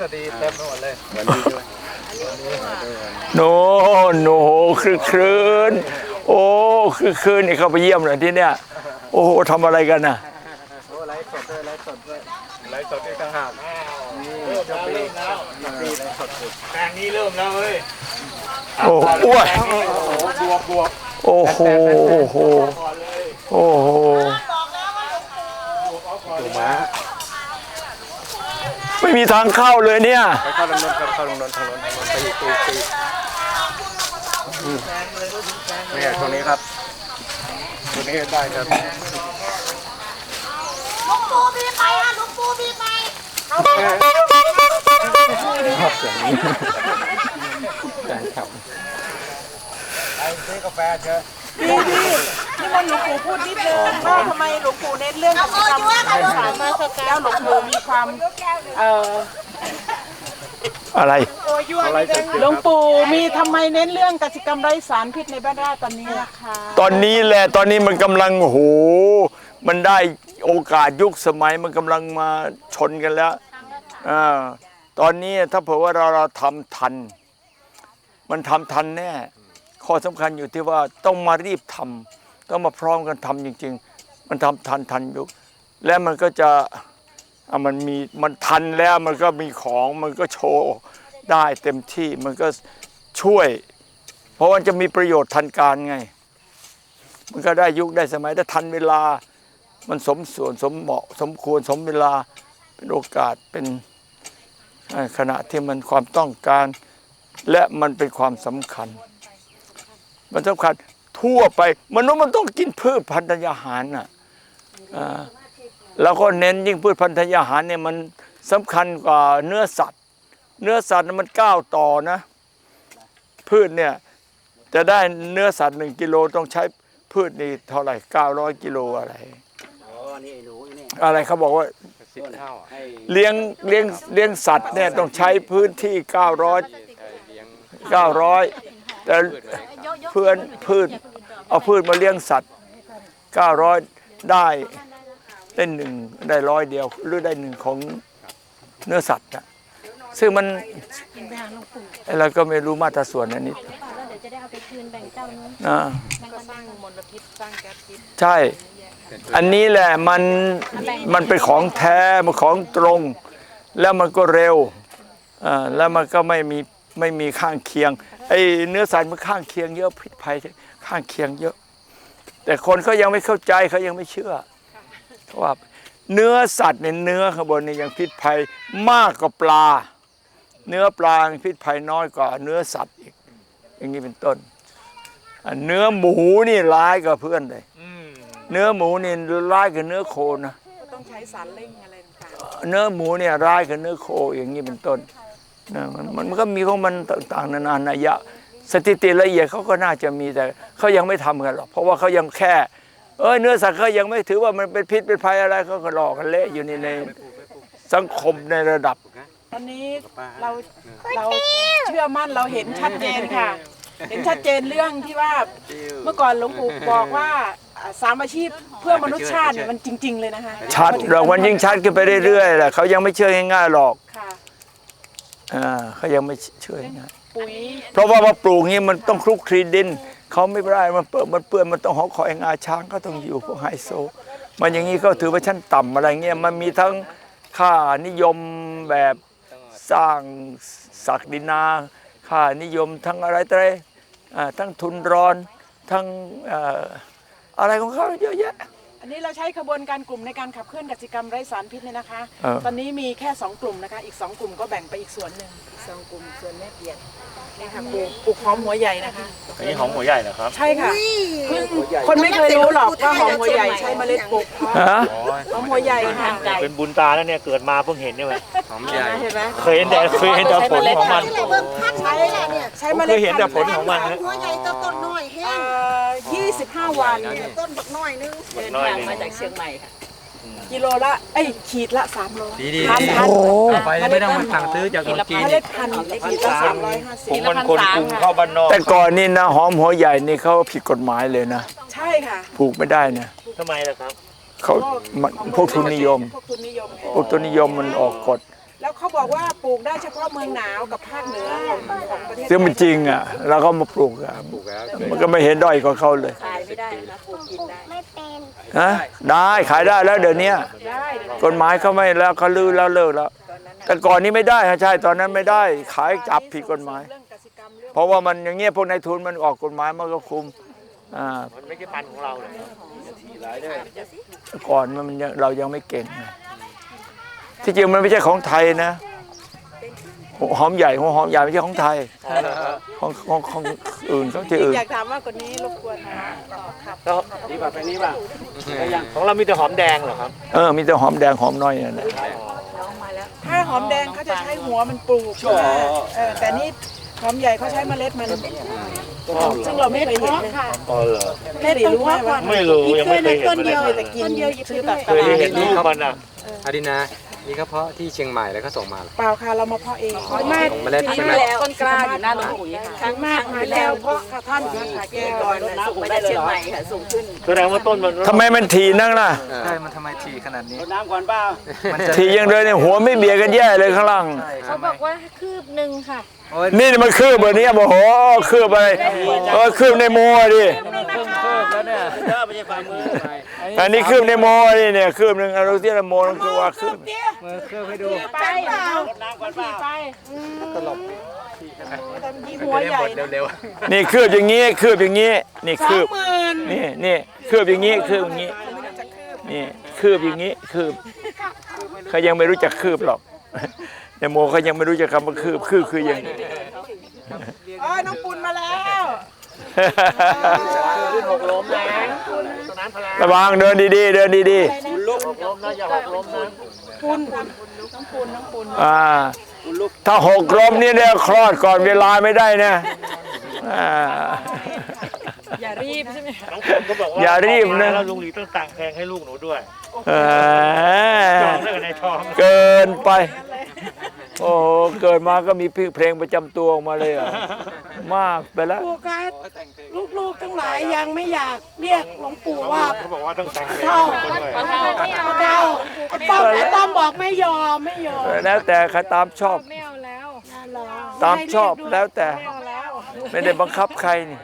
สดีเต็มไปหมดเลยวันนี้ด้วยโนโนคือครืนโอ้คือคืนนี่เข้าไปเยี่ยมเลยที่เนี่ยโอ้โหทำอะไรกันน่ะโอ้ไลฟ์สดด้วยไลฟ์สดด้วยไลฟ์สดด้วยต่างหากนี่เจ้าปีเจ้าปีไลฟ์สดอยู่แปลงนี้เริ่มแล้วเฮ้ยโอ้อ้วยบวกบวกโอ้โหโอ้โหโอ้โหถูกม้า ไม่มีทางเข้าเลยเนี่ยเข้าลงนนท์ครับเข้าลงนนทางนนทางนนไปอีกไปอีกไปอีกนี่ตรงนี้ครับตรงนี้ได้ครับลวงปู่มีไปอะลวงปู่มีไปชอบเสียงนี้ไปซื้อกาแฟเชญพี่พี่ ที่มันหลวงปู่พูดนิดนึงว่าทำไมหลวงปู่เน้นเรื่องกิจกรรมในสารมาสการแล้วหลวงปู่มีความเอ่ออะไรอะไรเสร็จหลวงปู่มีทำไมเน้นเรื่องกิจกรรมไร้สารพิษในบ้านราชตอนนี้นะคะตอนนี้แหละตอนนี้มันกำลังโอ้โหมันได้โอกาสยุคสมัยมันกำลังมาชนกันแล้วอ่าตอนนี้ถ้าเผื่อว่าเราเราทำทัน มันทำทันแน่ข้อสำคัญอยู่ที่ว่าต้องมารีบทำ ต้องมาพร้อมกันทำจริง ๆ มันทำทันทันยุคและมันก็จะมันมีมันทันแล้วมันก็มีของมันก็โชว์ได้เต็มที่มันก็ช่วย เพราะว่าจะมีประโยชน์ทันการไง มันก็ได้ยุคได้สมัยถ้าทันเวลา มันสมส่วนสมเหมาะสมควรสมเวลาเป็นโอกาสเป็นขณะที่มันความต้องการ และมันเป็นความสำคัญ มันสำคัญ ทั่วไปมนุษย์มันต้องกินพืชพันธุ์อาหารน่ะอ่าแล้วก็เน้นยิ่งพืชพันธุ์อาหารเนี่ยมันสำคัญกว่าเนื้อสัตว์ เนื้อสัตว์น่มันก้าวต่อนะ พืชเนี่ยจะได้เนื้อสัตว์หนึ่งกิโลต้องใช้พืชนี่เท่าไหร่เก้าร้อยกิโลอะไรอ๋อนี่หนูอะไรเขาบอกว่าเลี้ยงเลี้ยงเลี้ยงสัตว์เนี่ยต้องใช้พื้นที่900เลี้ยง900แต่เพื่อนพืช เอาพืชมาเลี้ยงสัตว์ 900 ได้ได้หนึ่งได้ร้อยเดียว หรือได้หนึ่งของเนื้อสัตว์นะซึ่งมันไอ้เราก็ไม่รู้มาตราส่วนอันนี้แล้วเดี๋ยวจะได้เอาไปคืนแบ่งเจ้านู้นนะแบ่งกันสร้างมลพิษสร้างแก๊สพิษใช่ อันนี้แหละมันมันเป็นของแท้มันของตรง แล้วมันก็เร็วอ่าแล้วมันก็ไม่มีไม่มีข้างเคียงไอ้เนื้อสัตว์มันข้างเคียงเยอะพิษภัย ข้างเคียงเยอะ แต่คนเขายังไม่เข้าใจเขายังไม่เชื่อเพราะว่าเนื้อสัตว์เนี่ยเนื้อข้างบนเนี่ยยังพิษภัยมากกว่าปลา เนื้อปลามีพิษภัยน้อยกว่าเนื้อสัตว์อีก อย่างนี้เป็นต้นอะเนื้อหมูนี่ร้ายกว่าเพื่อนเลยเนื้อหมูนี่ร้ายกับเนื้อโคนะต้องใช้สารเร่งอะไรต่างเนื้อหมูเนี่ยร้ายกับเนื้อโคอย่างนี้เป็นต้นนะมันมันมันก็มีของมันต่างๆนานานัยยะ สถิติละเอียดเขาก็น่าจะมีแต่เขายังไม่ทำกันหรอกเพราะว่าเขายังแค่ เอ้ยเนื้อสัตว์เขายังไม่ถือว่ามันเป็นพิษเป็นภัยอะไรเขาก็หลอกกันเละอยู่ในในสังคมในระดับๆตอนนี้เราเราเชื่อมั่นเราเห็นชัดเจนค่ะ เห็นชัดเจนเรื่องที่ว่าเมื่อก่อนหลวงปู่บอกว่าอ่าสามอาชีพเพื่อมนุษยชาติเนี่ยมันจริง ๆ เลยนะคะชัดเรามันยิ่งชัดขึ้นไปเรื่อยๆแหละเขายังไม่เชื่อง่ายๆหรอกค่ะอ่าเขายังไม่เชื่อง่าย ปุ๋ยเพราะว่ามาปลูกนี้มันต้องคลุกคลีดินเขาไม่ได้มันเปื้อนมันเปื้อนมันต้องหอคอยงาช้างก็ต้องอยู่พวกไฮโซ มันอย่างนี้ก็ถือว่าชั้นต่ำอะไรเงี้ยมันมีทั้งค่านิยมแบบสร้างศักดินาค่านิยมทั้งอะไรต่ออะไรอ่าทั้งทุนร้อนทั้งเอ่ออะไรของเขาเยอะแยะอันนี้เราใช้ขบวนการกลุ่มในการขับเคลื่อนกิจกรรมไร้สารพิษเนี่ยนะคะเออตอนนี้มีแค่ 2 กลุ่มนะคะ อีก 2 กลุ่มก็แบ่งไปอีกส่วนหนึ่งอีก สองกลุ่มส่วนแม่เปียกนี่ค่ะปลูกปลูกหอมหัวใหญ่นะคะ อันนี้ของหัวใหญ่เหรอครับใช่ค่ะเพิ่งคนไม่เคยรู้หรอกว่าหอมหัวใหญ่ใช้เมล็ดปลูกฮะหอมหัวใหญ่ค่ะ เป็นบุญตาแล้วเนี่ยเกิดมาเพิ่งเห็นเนี่ยเว้ยหอมใหญ่เห็นไหม เคยเห็นแต่เคยเห็นแต่ผลของมันเบิ่งพันธุ์นี่แหละเนี่ยใช้ผมเมเคล็ดยเห็นแต่ผลของมันหัฮะวใหญ่ต้นต้นน้อยแห้เอ่งอ25 วันต้นบักน้อยนึงน้อยหนึงมาจากเชียงใหม่ค่ะ กิโลละเอ้ยขีดละ300ดีดีพันพันไปไม่ต้องมาสั่งซื้อจากคนจีนเมล็ดพันธุ์ขีดละผม350มันคนกรุงเข้าบ้านนอกแต่ก่อนนี่นะหอมหัวใหญ่นี่เขาผิดกฎหมายเลยนะใช่ค่ะ ปลูกไม่ได้นะทำไมล่ะครับ เขามันพวกทุนนิยม พวกทุนนิยมไง พวกทุนนิยมมันออกกฎ แล้วเขาบอกว่าปลูกได้เฉพาะเมืองหนาวกับภาคเหนือของของประเทศซึ่งมันจริงอะเราก็มาปลูกอะมันก็ไม่เห็นด้อยกว่าเขาเลยขายไม่ได้นะปลูกกินได้ฮะได้ขายได้แล้วเดี๋ยวนี้ได้กฎหมายเขาไม่แล้วเขาลือแล้วเลิกแล้ว แต่ก่อนนี้ไม่ได้ฮะใช่ตอนนั้นไม่ได้ขายจับผิดกฎหมาย เรื่องกสิกรรมเรื่องเพราะว่ามันอย่างเงี้ยพวกนายทุนมันออกกฎหมายมันก็คุมอ่ามันไม่ใช่พันธุ์ของเราเลยก่อนมันยังเรายังไม่เก่งนะ ที่จริงมันไม่ใช่ของไทยนะหัวหอมใหญ่หัวหอมใหญ่ไม่ใช่ของไทยของของของอื่นเขาที่อื่นอยากถามว่ากว่านี้รบกวนนะขับแล้วดีกว่าไปนี้ป่ะของเรามีแต่หอมแดงเหรอครับเออมีแต่หอมแดงหอมน้อยนั่นแหละถ้าหอมแดงเขาจะใช้หัวมันปลูกเออแต่นี่หอมใหญ่เขาใช้เมล็ดมันซึ่งเราไม่เคยเห็นเลยอ๋อเหรอไม่ได้รู้ว่าไม่รู้ยังไม่เคยเห็นต้นมันเดียวเลยแต่กินซื้อตัดเคยเห็นรูปมันอะอาดินา นี่ก็เพราะที่เชียงใหม่แล้วก็ส่งมาเหรอ เปล่าค่ะเรามาเพาะเองขอมากส่งเมล็ดใช่ไหม ต้นกล้าอยู่หน้าหลวงปู่ค่ะครั้งมากหาแก้วเพาะค่ะท่านหาแก้วส่งไปจากเชียงใหม่ค่ะส่งขึ้นแสดงว่าต้นมันทำไมมันทีนักล่ะ ใช่ มันทำไมทีขนาดนี้ รดน้ำก่อนเปล่าทียังเดินเนี่ยหัวไม่เบียดกันแย่เลยข้างล่างเขาบอกว่าคืบหนึ่งค่ะ นี่มันคืบแบบนี้โอ้โหคืบอะไรเออคืบในโมอะดิเด้อไม่ใช่ฝ่ามืออันนี้คืบในโมอะดิเนี่ยคืบหนึ่งเอาดูที่ละโมนั่นคือว่าคืบมือเครื่องให้ดูไปเปล่ารดน้ำก่อนเปล่าไปตลกยี่หัวใหญ่เร็วนี่คืบอย่างงี้คืบอย่างงี้นี่สอคืงบหมื่นนี่นี่คืบอย่างงี้คืบอย่างงี้นี่คืบอย่างงี้คืบเขายังไม่รู้จักคืบหรอก ในโมเขายังไม่รู้จักคำว่าคืบคืบคือยังไงอ๋อน้องปุณมาแล้วหกล้มนะตรงนั้นพลังระวังเดินดีๆเดินดีหกล้มนะอย่าหกล้มนะปุณน้องปุณน้องปุณๆอ่าถ้าหกล้มนี่เนี่ยคลอดก่อนเวลาไม่ได้นะอ่าอย่ารีบใช่ไหมน้องผมก็บอกว่าอย่ารีบนะแล้วลุงหลีต้องต่างแพงให้ลูกหนูด้วยเอจอองได้กับในทองเกินไป โอ้โหเกิดมาก็มีเพลงประจำตัวออกมาเลยอะมากไปแล้วโฟกัสลูกๆทั้งหลายยังไม่อยากเรียกหลวงปู่ว่าเขาบอกว่าต้องแต่งเพลงเท่าให้คนด้วยเท่าไอ้ป้อมไอ้ป้อมบอกไม่ยอมไม่ยอมแล้วแต่ใครตามชอบ ไม่เอาแล้วตามชอบแล้วแต่ไม่เอาแล้วไม่ได้บังคับใครนี่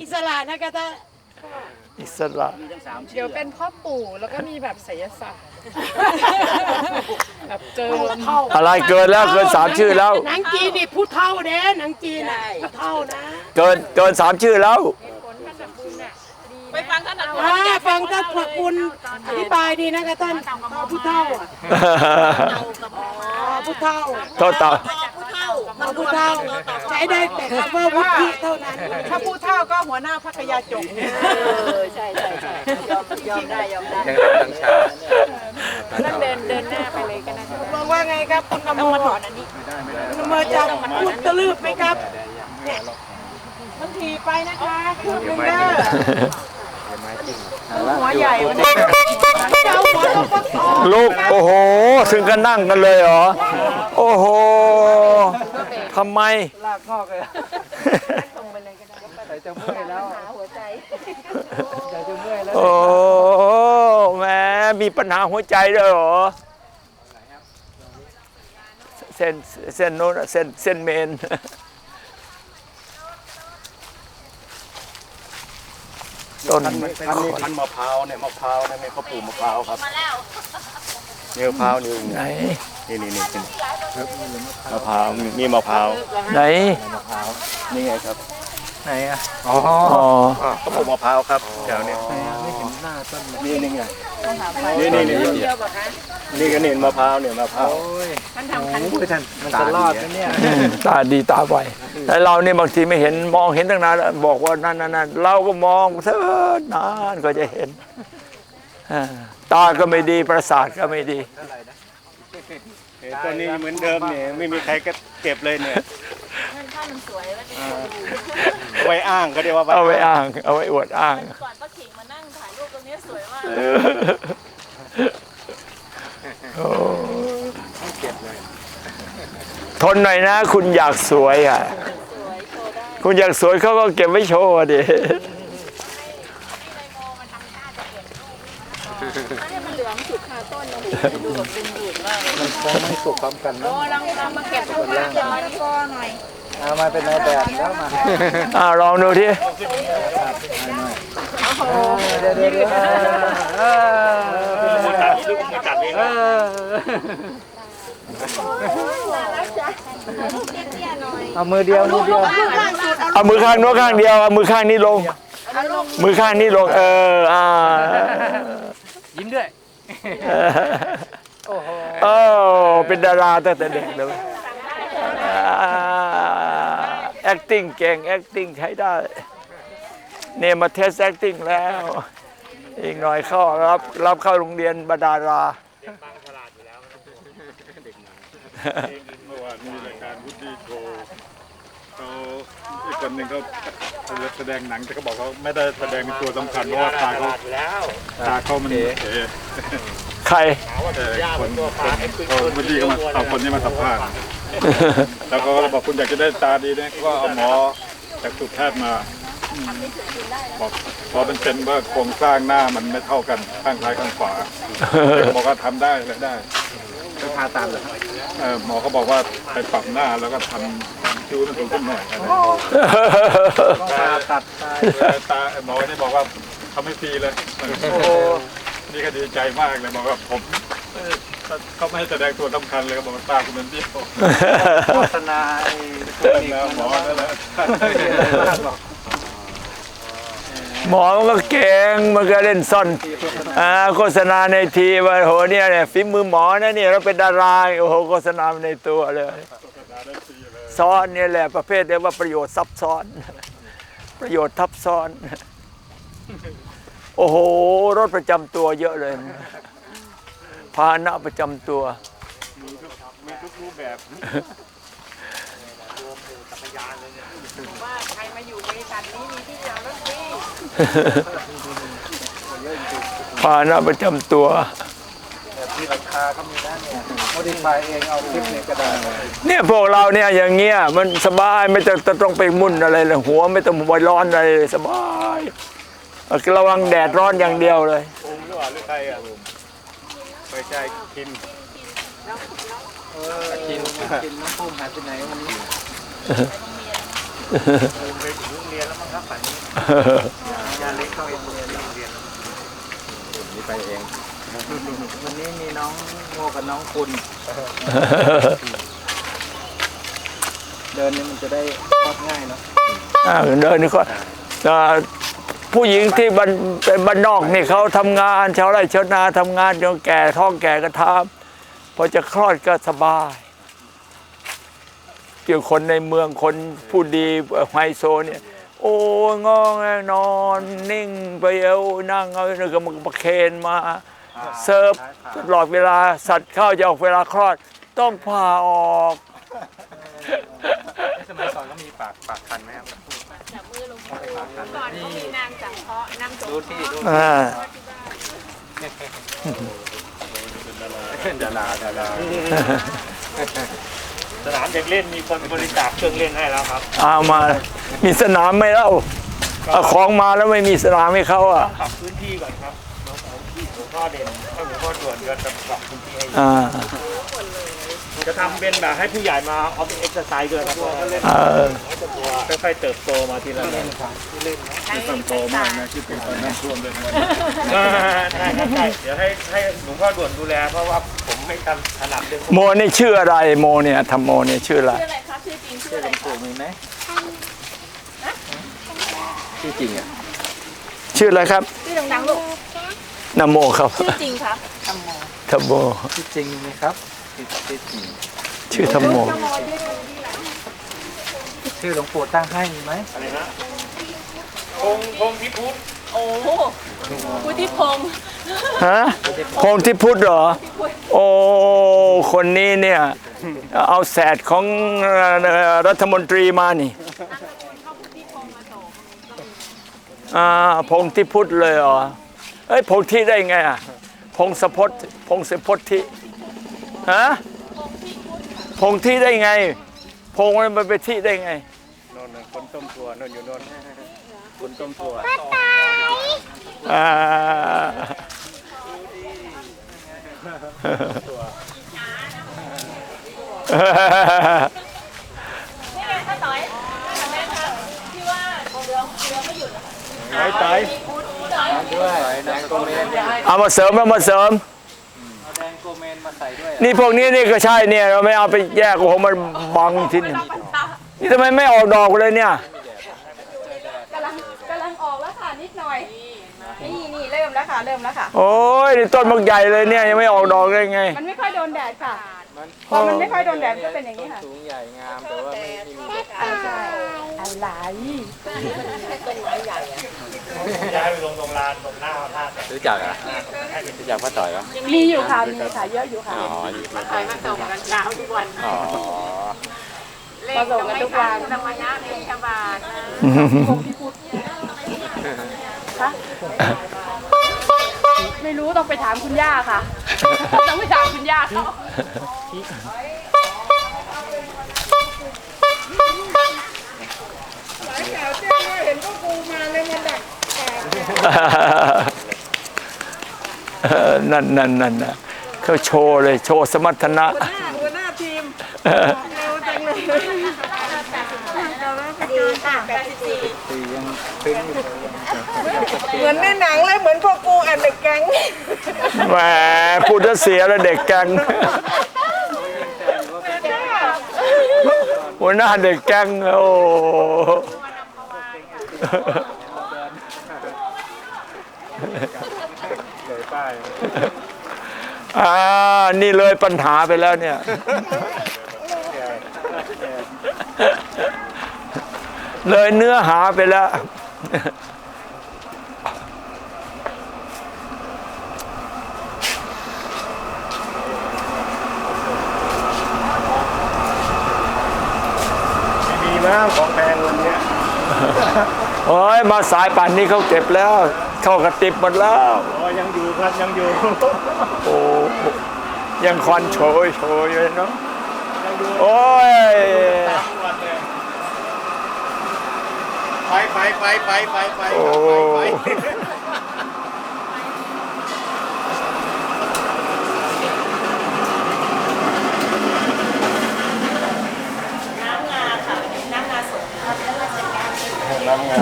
อิสระนะกะตาอิสระ เดี๋ยวเป็นพ่อปู่แล้วก็มีแบบไสยศาสตร์ แบบเจอเท่าอะไรเกินแล้วเกินสามชื่อแล้ว หนังจีนนี่พูดเท่าเด้หนังจีนน่ะพูดเท่านะเกินเกินสามชื่อแล้วอ่าฟังท่านพระคุณอธิบายดีนะคะท่านพูดเท่าอะอ๋อพูดเท่าโทษต่อเอาผู้เท่าใช้ได้แต่คำว่าวุฒิเท่านั้นถ้าผู้เท่าก็หัวหน้าพักยาจงใช่ใช่ใช่ยอมยอมได้ยอมได้ ยังรับตังชา นั่นเดินเดินหน้าไปเลยก็ได้บอกว่าไงครับคุณกำมลคุณกำมลจะพูดตะลืบไหมครับเนี่ยบางทีไปนะคะพูดหนึ่งเด้อหัวใหญ่วันนี้จะเอาหัวลงฟักทองลูกโอ้โหถึงกันนั่งกันเลยเหรอ โอ้โหทำไมลากงอกเลยใส่จะเมื่อยแล้วใส่จะเมื่อยแล้วโอ้แหม่ มีปัญหาหัวใจด้วยเหรอเส้นเส้นโน้นเส้นเส้นเมนต้นพันธุ์พันธุ์นี้พันธุ์มะพร้าวเนี่ยมะพร้าวเนี่ยไม่เขาปลูกมะพร้าวครับนี่มะพร้าวนี่ไหนนี่นี่นี่นี่มะพร้าวมีมะพร้าวไหนนี่ไงครับ ไหนอะ อ๋ออ๋อเขาปลูกมะพร้าวครับแถวเนี้ยไม่เห็นหน้าต้นเลยนี่นี่ไงนี่นี่นี่นี่ก็นี่มะพร้าวเนี่ยมะพร้าวโอ้ยมันทำคันมันจะรอดไหมเนี่ยตาดีตาไวแต่เราเนี่ยบางทีไม่เห็นมองเห็นตั้งนานแล้วบอกว่านั่นนั่นนั่นเราก็มองเถอะนานก็จะเห็นอ่าตาก็ไม่ดีประสาทก็ไม่ดีเห็นต้นนี้เหมือนเดิมเนี่ยไม่มีใครก็เก็บเลยเนี่ย เอาไว้อ้างก็เรียกว่าเอาไว้อ้าง เอาไว้อวดอ้าง ก่อนป้าขิงมานั่งถ่ายรูปตรงนี้สวยมากโอ้ทนหน่อยนะ คุณอยากสวยอะคุณอยากสวยเขาก็เก็บไว้โชว์อะดิ อันนี้มันเหลืองสุดค่ะ ต้นโอ้โห ดูแบบดึงดูดมากเลยมันคงไม่สุกพร้อมกันนะโอ้ลองลองมาเก็บลูกมากเลยแล้วก็หน่อยเอามาเป็นนายแบบแล้วมาอ่าลองดูที่เดี๋ยวเดี๋ยวเดี๋ยวเออมือตัดลูกมือตัดเองเอนะอเอามือเดียวมือเดียวเอามือข้างโน้นข้างเดียวเอามือข้างนี้ลง มือข้างนี้ลงเอออ่ายิ้มด้วย โอ้โหเออเป็นดาราตั้งแต่เด็กเลยอ่า acting เก่ง acting ใช้ได้เนี่ยมาเทส acting แล้ว อีกหน่อยเข้ารับรับเข้าโรงเรียนบดาราเมื่อวานมีรายการวุฒิโชว์เขา อีกคนหนึ่งเขาแสดงหนังแต่เขาบอกเขาไม่ได้แสดงเป็นตัวสำคัญเพราะว่าตาเขาอยู่แล้วตาเขามันเอ๋ใครแต่คนคนเขาวุฒิก็มาเอาคนนี้มาสัมภาษณ์แล้วเขาก็บอกคุณอยากจะได้ตาดีเนี่ยก็เอาหมอจากสุแพทย์มาบอกพอเป็นเป็นว่าโครงสร้างหน้ามันไม่เท่ากันข้างซ้ายข้างขวาเด็กบอกว่าทำได้เลยได้จะพาตามเหรอเอ่อหมอเขาบอกว่าไปปรับหน้าแล้วก็ทำ คิ้วมันสูงขึ้นหน่อยตาตัดตาเออตาหมอที่บอกว่าเขาไม่ฟรีเลยนี่ก็ดีใจมากเลยบอกว่าผมเขาไม่ให้แสดงตัวสำคัญเลยบอกว่าตาคุณเป็นเบี้ยวโฆษณาไอ้ตัวนี้หมอนั่นแหละหมอมันก็เก่งมันก็เล่นซ่อนโฆษณาในทีว่าโหเนี่ยเนี่ยฝีมือหมอนะเนี่ยเราเป็นดาราโอ้โหโฆษณาในตัวเลย ซ้อนเนี่ยแหละประเภทเรียกว่าประโยชน์ซับซ้อน ประโยชน์ทับซ้อน โอ้โห รถประจำตัวเยอะเลย พาหนะประจำตัวมีทุกรูปแบบว่าใครมาอยู่บริษัทนี้มีที่จอดรถฟรีพาหนะประจำตัว แบบที่ราคาก็มีนะเนี่ยโมดิฟายเองเอาคลิปในกระดาษเนี่ยพวกเราเนี่ยอย่างเงี้ยมันสบายไม่ต้องต้องไปมุ่นอะไรเลยหัวไม่ต้องไปร้อนอะไรเลยสบายระวังแดดร้อนอย่างเดียวเลยองค์หรือเปล่าหรือใครอะไม่ใช่กินกินกินน้ำพุ่มหายไปไหนวันนี้ไปถึงโรงเรียนแล้วมั้งครับฝันนี้ยาเล็กเข้าโรงเรียนโรงเรียนนี่ไปเอง วันนี้มีน้องโมกับน้องคุณ เดินนี่มันจะได้คลองง่ายเนาะอ่าเดินนี่ก็อ่าผู้หญิงที่บ้านเป็นบ้านนอกนี่เขาทำงาน ชาวไร่ชาวนาทำงานจนแก่ท้องแก่ก็ทำพอจะคลอดก็สบายเกี่ยวคนในเมืองคนผู้ดีไฮโซเนี่ย โอ้ยงอแงนอน นิ่งไปเอานั่งเอาเนื้อก็มันประเคนมา เสิร์ฟตลอดเวลาสัตว์เข้าจะออกเวลาคลอด ต้องผ่าออกสมัยก่อนก็มีปากปากคันไหมครับก่อนเขามีนางสังเคราะห์นางสงดูที่ดูอ่าดาราดาราสนามเด็กเล่นมีคนบริจาคเครื่องเล่นให้แล้วครับเอามา มีสนามไหมเล่าเอาของมาแล้วไม่มีสนามให้เขาอะปรับพื้นที่ก่อนครับ หลวงพ่อที่หลวงพ่อเด่นให้หลวงพ่อด่วนก็จะปรับพื้นที่ให้อ่าจะทำเป็นแบบให้ผู้ใหญ่มาเอาเป็นเอ็กซ์ไซส์ด้วยครับก็เล่นเออค่อยๆเติบโตมาทีละนิดที่ต้องโตมากนะคิดถึงตอนน้ำท่วมเลยนะอ่าใช่ครับใช่เดี๋ยวให้ให้หลวงพ่อด่วนดูแล เพราะว่าผมไม่ทำถนัดเรื่องโมนี่ชื่ออะไรโมเนี่ยทำโมเนี่ยชื่ออะไร ชื่ออะไรคะชื่อจริงชื่ออะไรปลูกมีไหมที่จริงอะชื่ออะไรครับ ชื่อดังๆลูก นโมครับชื่อจริงครับธโมที่จริงมีไหมครับที่ที่จริงชื่อธโม ชื่อหลวงปู่ตั้งให้มีไหมอะไรนะพงพงพิพุทธโอ้โหพุทธิพงศ์ฮะพงที่พุทธเหรอ โอ้ คนนี้เนี่ย เอาแสดของเอ่อรัฐมนตรีมานี่อ่าพงที่พุทธเลยเหรอ เอ้ยพงที่ได้ไงอะพงสะพดพงสะพดที่ฮะพงที่ได้ไง พงมันไปที่ได้ไงนนท์คนต้มตัวนนท์อยู่นนท์คนต้มตัวอ่าตายตายเอามาเสริม เอามาเสริมแดงโกเมนมาใส่ด้วยนี่พวกนี้นี่ก็ใช่เนี่ยเราไม่เอาไปแยกโอ้โหมันบังที่นี่นี่ทำไมไม่ออกดอกเลยเนี่ยกำลังกำลังออกแล้วค่ะนิดหน่อย นี่นี่เริ่มแล้วค่ะเริ่มแล้วค่ะ โอ้ยนี่ต้นมันใหญ่เลยเนี่ยยังไม่ออกดอกได้ไง มันไม่ค่อยโดนแดดค่ะพอมันไม่ค่อยโดนแดดก็เป็นอย่างนี้ค่ะสูงใหญ่งามแต่ว่าไม่ไม่มีอะไร ย้ายไปลงตรงลานตรงหน้าพระธาตุรู้จักอะรู้จักพ่อต่อยปะมีอยู่ค่ะมีค่ะเยอะอยู่ค่ะอ๋ออยู่ใครมาส่งกันเช้าทุกวันอ๋อมาส่งกันทุกวันธรรมยะเป็นชบาทคะไม่รู้ต้องไปถามคุณย่าค่ะ ต้องไปถามคุณย่าเขา เออ นั่นนั่นนั่นนะเขาโชว์เลยโชว์สมรรถนะหัวหน้าทีมเหมือนในหนังเลยเหมือนพวกกูแอนเดอะแก๊งแหมพูดจะเสียแล้วเด็กแกงหัวหน้าเด็กแกงโอ้ เลยป้าย อ่านี่เลยปัญหาไปแล้วเนี่ย เลยเนื้อหาไปแล้วดีมากของแพงวันเนี้ย โอ้ยมาสายป่านนี้เขาเก็บแล้ว เข้ากระติบหมดแล้วอ๋อ ยังอยู่ครับยังอยู่ โอ้ยังควันโชยโชยอยู่เนาะโอ้ยไปไปไปไปไปไปโอ้ไป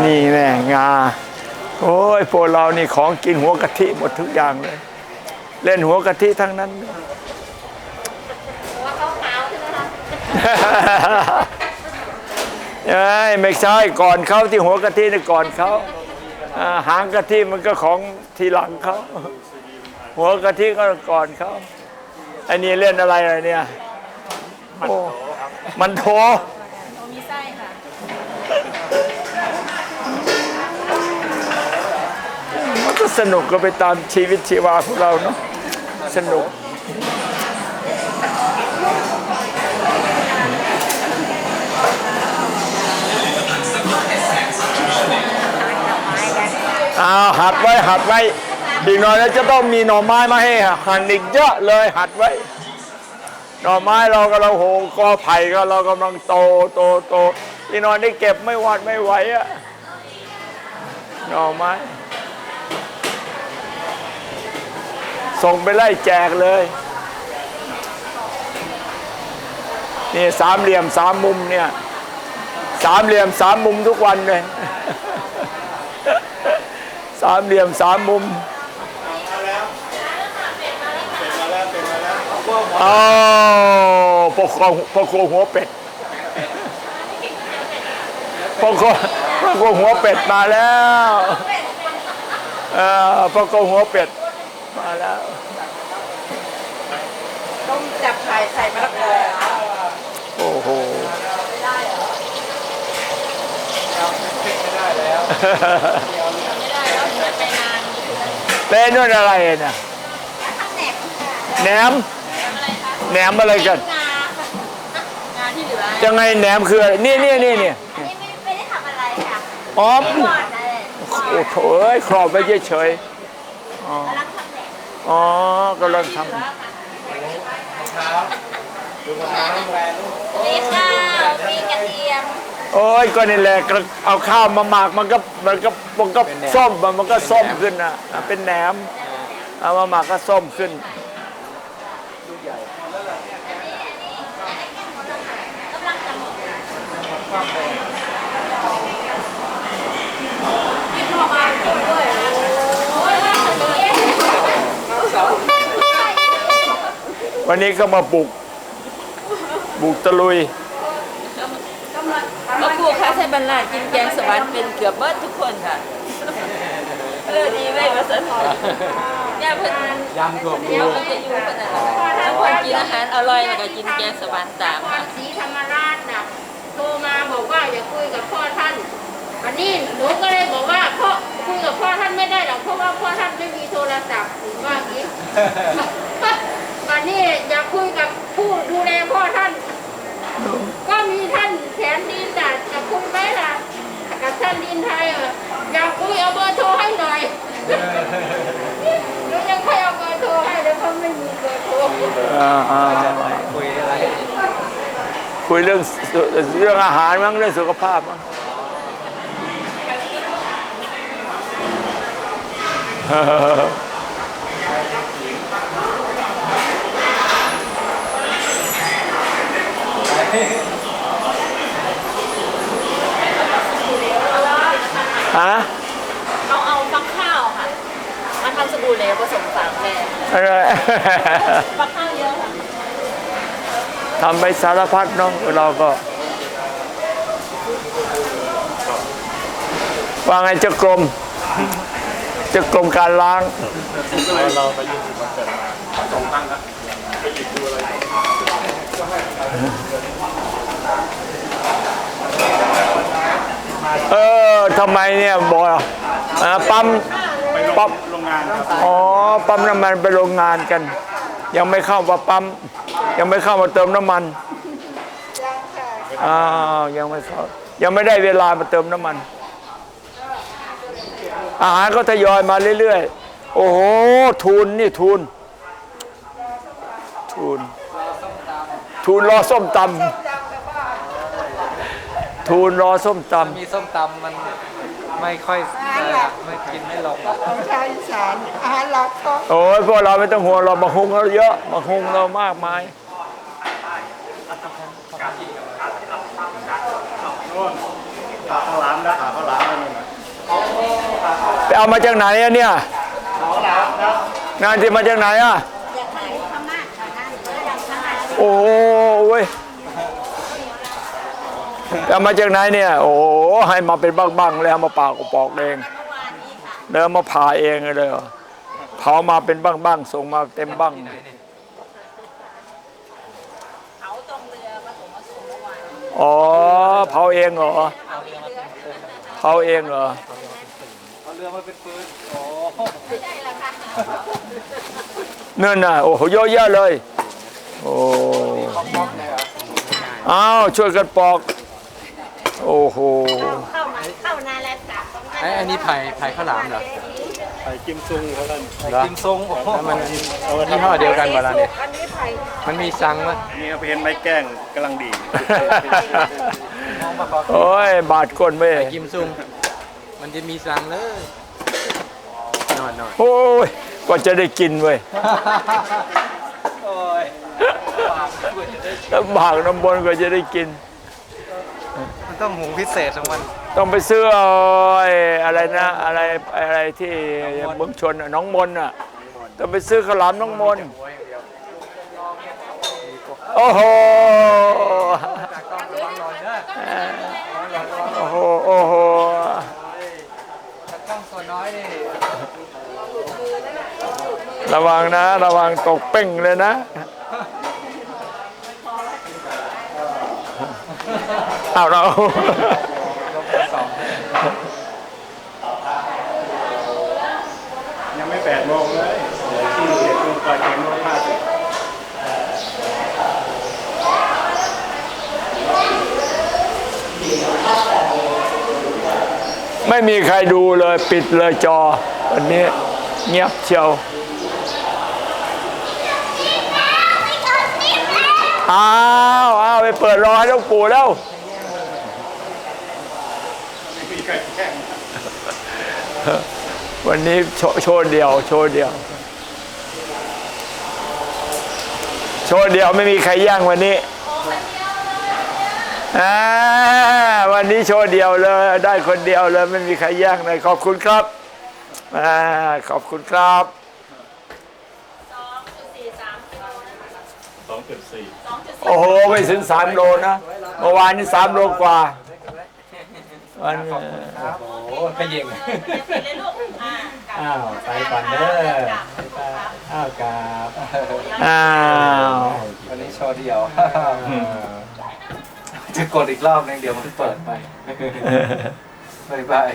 นี่แน่งา โอ้ยพวกเรานี่ของกินหัวกะทิหมดทุกอย่างเลย เล่นหัวกะทิทั้งนั้นเอ้ยไม่ใช่ก่อนเขาที่หัวกะทินี่ก่อนเขาอ่าหางกะทิมันก็ของทีหลังเขาหัวกะทิก็ก่อนเขาไอ้นี่เล่นอะไรอะไรเนี่ยโอ้มันโถ สนุกก็ไปตามชีวิตชีวาของเราเนาะสนุกอ้าวหัดไว้หัดไว้อีกหน่อยแล้วจะต้องมีหน่อไม้มาให้หั่นอีกเยอะเลยหัดไว้ หน่อไม้เราก็เราโหกอไผ่ก็เรากำลังโตโตโตอีกหน่อยได้เก็บไม่หวัดไม่ไหวอะหน่อไม้ ส่งไปไล่แจกเลยนี่สามเหลี่ยมสามมุมเนี่ยสามเหลี่ยมสามมุมทุกวันเลยสามเหลี่ยมสามมุมอ้าวปกครองปกครองหัวเป็ดปกครองปกครองหัวเป็ดมาแล้วเออปกครองหัวเป็ด มาแล้ว ต้องจับไข่ใส่มะละกอโอ้โหเป็นนู่นอะไรน่ะแหนมแหนมอะไรกันงานที่เหลือยังไงแหนมคืออะไรนี่นี่นี่นี่ไม่ไม่ได้ทำอะไรค่ะอ๋อก่อนเลยโอ้โถเอ้ยครอบไว้เฉยๆอ๋อ อ๋อกำลังทำมีข้าวมีกระเทียมโอ้ยก็นี่แหละกเอาข้าวมาหมักมันก็มันก็มันก็ส้มมันมันก็ส้มขึ้นนะเป็นแหนมเอามาหมักก็ส้มขึ้นกำลังทำ วันนี้ก็มาปลุกบุกตะลุยก็ครูค้าใช้บรรลาดกินแกงสวรรค์เป็นเกือบเบิดทุกคนค่ะเออดีไหมวะสันเนี่ยเพิ่นยำถั่วเดี๋ยวมันจะอยู่ขนาดนั้นแล้วคนกินอาหารอร่อยแล้วก็กินแกงสวรรค์ตามนครศรีธรรมราชน่ะโทรมาบอกว่าอย่าคุยกับพ่อท่านวันนี้หนูก็เลยบอกว่าพ่อคุยกับพ่อท่านไม่ได้หรอกเพราะว่าพ่อท่านไม่มีโทรศัพท์ถึงว่าอย่างนี้ วันนี้อยากคุยกับผู้ดูแลพ่อท่าน ก็มีท่านแสนดินน่ะจะคุยไหมล่ะกับท่านดินไทยอะอยากคุยเอาเบอร์โทรให้หน่อยหนูยังไม่เอาเบอร์โทรให้เลยเพราะไม่มีเบอร์โทรอ่าอ่าคุยอะไรคุยเรื่องเรื่องอาหารมั้งเรื่องสุขภาพมั้งฮะเอาเอาฟักข้าวค่ะ มาทำสบู่เหลวผสมสามแดงอะไรฟักข้าวเยอะค่ะทำไปสารพัดเนาะเราก็ว่าไงเจะกรมเจะกรมการล้างเราไปยืนอยู่บนเกิดมาสองตั้งละไปหยิบดูอะไร เออทำไมเนี่ยบอกอ่าปั๊มไปลปั๊มงโรงงานครับอ๋อปั๊มน้ำมันไปโรงงานกัน ยังไม่เข้ามาปั๊มยังไม่เข้ามาเติมน้ำมันอ้าวยังไม่เข้ายังไม่ได้เวลามาเติมน้ำมัน อาหารก็ทยอยมาเรื่อยๆ โอ้โหทุนนี่ทุน ทุน ทุนรอส้มตำ ทุนรอส้มตำ มีส้มตำมันไม่ค่อยไม่กินไม่ลงชาวอีสานอาหารหลักของโอ้ยพวกเราไม่ต้องห่วงเรามาหุงเราเยอะมาหุงเรามากมายขาข้าวหลามนะขาข้าวหลามนั่นน่ะไปเอามาจากไหนอะเนี่ยงานที่มาจากไหนอะโอ้เว้ยไป เอามาจากไหนเนี่ย โอ้ให้มาเป็นบ้างๆแล้วเอามาปากกปอกเองแล้วเอามาผ่าเองเลยเหรอเผามาเป็นบ้างๆส่งมาเต็มบ้างอ๋อเผาเองเหรอเผาเองเหรอเอาเรือมาเป็นปืนโอ้นั่นน่ะโอ้โหเยอะแยะเลยโอ้อ้าวช่วยกันปอก โอ้โห เข้ามาเข้านานแล้วจ้ะไอ้อันนี้ไผ่ไผ่ข้าวหลามเหรอไข่กิมซุงเขาท่านกิมซงโอ้โหมันยี่ห้อเดียวกันเวลาเนี่ยมันมีซังมั้ยนี่เขาไปเห็นไม้แกล้งกำลังดี มองมาขอโอ้ย บาดก้นเว้ยไผ่กิมซุงมันจะมีซังเลยนอนนอนโอ้ยกว่าจะได้กินเว้ยโอ้ยลำบากน้ำบนกว่าจะได้กินมัน ต้องหุงพิเศษของมัน ต้องไปซื้อเอาไอ้อะไรนะอะไรอะไรที่เมืองชนน่ะน้องมนอะต้องไปซื้อข้าวหลามน้องมนโอ้โหโอ้โหโอ้โหต้องตัวน้อยนี่ระวังนะ ระวังตกเป้งเลยนะ เอาเรายังไม่แปดโมงเลยที่เจ็ดโมงกว่าเจ็ดโมงห้าสิบไม่มีใครดูเลยปิดเลยจอ วันนี้เงียบเชียวอ้าวอ้าวไปเปิดรอให้หลูกปู่แล้ว วันนี้โชว์โชว์เดียว โชว์เดียว โชว์เดียวไม่มีใครแย่งวันนี้อ่าวันนี้โชว์เดียวเลย ได้คนเดียวเลยไม่มีใครแย่งเลยขอบคุณครับอ่าขอบคุณครับสองจุดสี่โอ้โห ไม่ถึงสามโลนะ เมื่อวานนี้สามโลกว่า วันนี้โอ้ขยิงอ้าวไปก่อนเด้ออ้าวกราบอ้าววันนี้โชว์เดียว จะกดอีกรอบนึงเดี๋ยวมันเปิดไปบายบาย